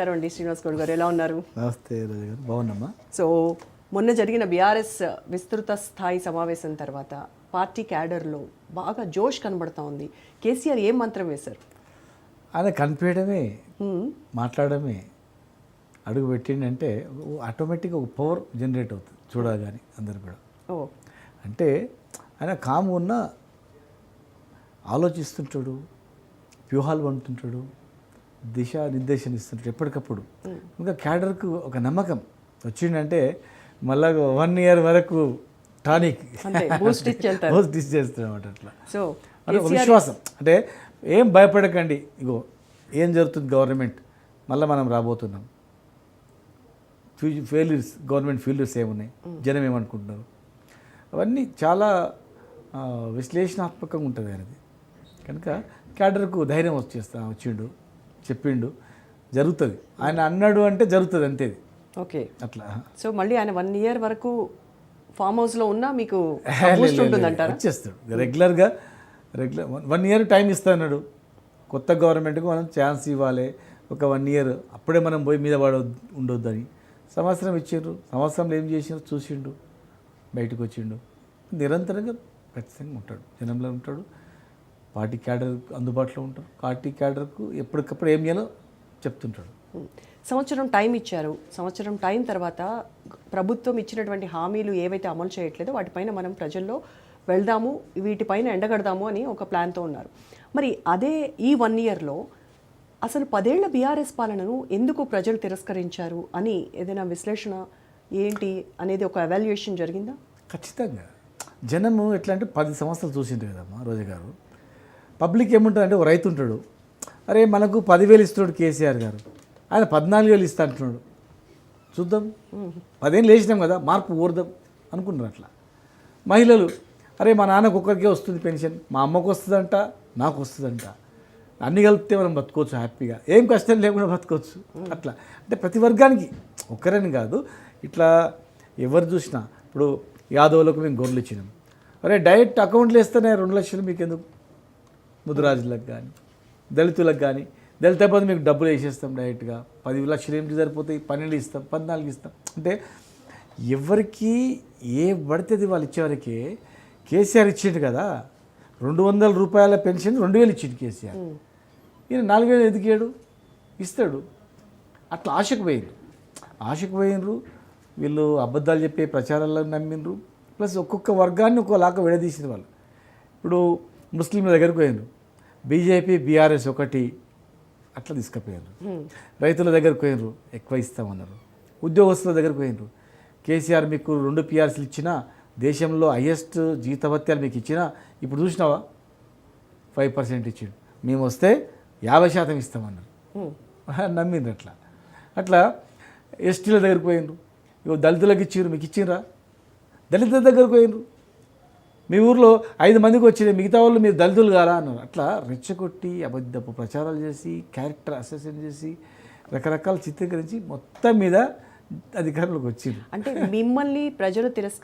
నమస్కారం అండి శ్రీనివాస్ గౌడ్ గారు. ఎలా ఉన్నారు? నమస్తే గారు. బాగున్నామ్మా సో మొన్న జరిగిన బీఆర్ఎస్ విస్తృత స్థాయి సమావేశం తర్వాత పార్టీ క్యాడర్లో బాగా జోష్ కనబడతా ఉంది. కేసీఆర్ ఏం మంత్రం వేశారు? ఆయన కనిపించడమే హ్మ్. మాట్లాడమే అడుగు పెట్టిండంటే ఆటోమేటిక్గా ఒక పవర్ జనరేట్ అవుతుంది చూడగానే అందరు కూడా. ఓ. అంటే ఆయన కాము ఉన్న ఆలోచిస్తుంటాడు వ్యూహాలు పండుతుంటాడు దిశ నిర్దేశం ఇస్తుంటాడు ఎప్పటికప్పుడు ఇంకా క్యాడర్కు ఒక నమ్మకం వచ్చిందంటే మళ్ళా వన్ ఇయర్ వరకు టానిక్. బూస్ట్ అట్లా. సో అంటే విశ్వాసం. అంటే ఏం భయపడకండి ఇగో ఏం జరుగుతుంది గవర్నమెంట్? మళ్ళీ మనం రాబోతున్నాం. ఫెయిల్యూర్స్ గవర్నమెంట్ ఫెయిల్యూర్స్ ఏమున్నాయి? జనం ఏమనుకుంటున్నారు? అవన్నీ చాలా విశ్లేషణాత్మకంగా ఉంటుంది ఆయనది. కనుక క్యాడర్కు ధైర్యం వచ్చేస్తా వచ్చిండు. చెప్పిండు జరుగుతుంది. ఆయన అన్నాడు అంటే జరుగుతుంది అంతేది ఓకే. అట్లా. సో మళ్ళీ ఆయన వన్ ఇయర్ వరకు ఫామ్ హౌస్లో ఉన్నా మీకు వచ్చేస్తాడు. రెగ్యులర్గా రెగ్యులర్ వన్ ఇయర్ టైం ఇస్తాడు కొత్త గవర్నమెంట్కి మనం ఛాన్స్ ఇవ్వాలి. ఒక వన్ ఇయర్ అప్పుడే మనం పోయి మీద పడ ఉండొద్దని. సంవత్సరం ఇచ్చిండ్రు. సంవత్సరంలో ఏం చేసిండ్రు? చూసిండు. బయటకు వచ్చిండు. నిరంతరంగా ఖచ్చితంగా ఉంటాడు. జనంలో ఉంటాడు. పార్టీ క్యాడర్ అందుబాటులో ఉంటాడు పార్టీ క్యాడర్కు ఎప్పటికప్పుడు ఏం చేయాలో చెప్తుంటాడు. సంవత్సరం టైం ఇచ్చారు. సంవత్సరం టైం తర్వాత ప్రభుత్వం ఇచ్చినటువంటి హామీలు ఏవైతే అమలు చేయట్లేదో వాటిపైన మనం ప్రజల్లో వెళ్దాము వీటిపైన ఎండగడదాము అని ఒక ప్లాన్తో ఉన్నారు. మరి అదే ఈ వన్ ఇయర్లో అసలు పదేళ్ళ బీఆర్ఎస్ పాలనను ఎందుకు ప్రజలు తిరస్కరించారు అని ఏదైనా విశ్లేషణ ఏంటి అనేది ఒక ఎవాల్యుయేషన్ జరిగిందా? ఖచ్చితంగా. జనము ఎట్లా అంటే పది సంవత్సరాలు చూసిండ్రు కదమ్మా రోజా గారు పబ్లిక్ ఏముంటుంది అంటే ఒక రైతు ఉంటాడు. అరే మనకు పదివేలు ఇస్తున్నాడు కేసీఆర్ గారు. ఆయన పద్నాలుగు వేలు ఇస్తా అంటున్నాడు. చూద్దాం. పదేళ్ళు వేసినాం కదా మార్పు ఊరదాం అనుకున్నారు అట్లా. మహిళలు అరే మా నాన్నకు ఒక్కరికే వస్తుంది పెన్షన్ మా అమ్మకు వస్తుందంట నాకు వస్తుందంట. అన్ని కలిపితే మనం బతుకోవచ్చు హ్యాపీగా. ఏం కష్టం లేకుండా బతుకోవచ్చు. అట్లా. అంటే ప్రతి వర్గానికి ఒక్కరని కాదు ఇట్లా ఎవరు చూసినా ఇప్పుడు యాదవులకు మేము గొర్రెలు ఇచ్చినాం. అరే డైరెక్ట్ అకౌంట్లు వేస్తేనే రెండు లక్షలు మీకు ఎందుకు ముదురాజులకు కానీ దళితులకు కానీ దళిత బంధు మీకు డబ్బులు వేసేస్తాం డైరెక్ట్గా. పది లక్షలు ఏమిటి సరిపోతాయి? పన్నెండు ఇస్తాం పద్నాలుగు ఇస్తాం. అంటే ఎవరికి ఏ పడితే అది వాళ్ళు ఇచ్చేవారికి కేసీఆర్ ఇచ్చిండు కదా. రెండు వందల రూపాయల పెన్షన్ రెండు వేలు ఇచ్చిండు కేసీఆర్. ఈయన నాలుగు వేలు ఎదిగాడు ఇస్తాడు. అట్లా ఆశకు పోయిండ్రు. ఆశకు పోయినరు వీళ్ళు అబద్ధాలు చెప్పే ప్రచారాలను నమ్మిండ్రు. ప్లస్ ఒక్కొక్క వర్గాన్ని ఒక్కోలాగా విడదీసిన వాళ్ళు. ఇప్పుడు ముస్లింల దగ్గరకు పోయినరు బీజేపీ బీఆర్ఎస్ ఒకటి అట్లా తీసుకుపోయారు రైతుల దగ్గరకు పోయినరు ఎక్కువ ఇస్తామన్నారు. ఉద్యోగస్తుల దగ్గరకు పోయినరు కేసీఆర్ మీకు రెండు పిఆర్సీలు ఇచ్చినా దేశంలో హయ్యెస్ట్ జీతభత్యాలు మీకు ఇచ్చినా ఇప్పుడు చూసినావా? ఫైవ్ పర్సెంట్ ఇచ్చిండు. మేము వస్తే యాభై శాతం ఇస్తామన్నారు. నమ్మిండ్రు అట్లా. అట్లా ఎస్టీల దగ్గరికి పోయినరు ఇగో దళితులకు ఇచ్చిండ్రు మీకు ఇచ్చిండ్రా దళితుల దగ్గరకు పోయినరు మీ ఊర్లో ఐదు మందికి వచ్చిన మిగతా వాళ్ళు మీరు దళితులు కారా అన్నారు. అట్లా రెచ్చగొట్టి అబద్ధపు ప్రచారాలు చేసి క్యారెక్టర్ అసెసన్ చేసి రకరకాల చిత్రీకరించి మొత్తం మీద అధికారులకు వచ్చింది. అంటే మిమ్మల్ని ప్రజలు తిరస్కరి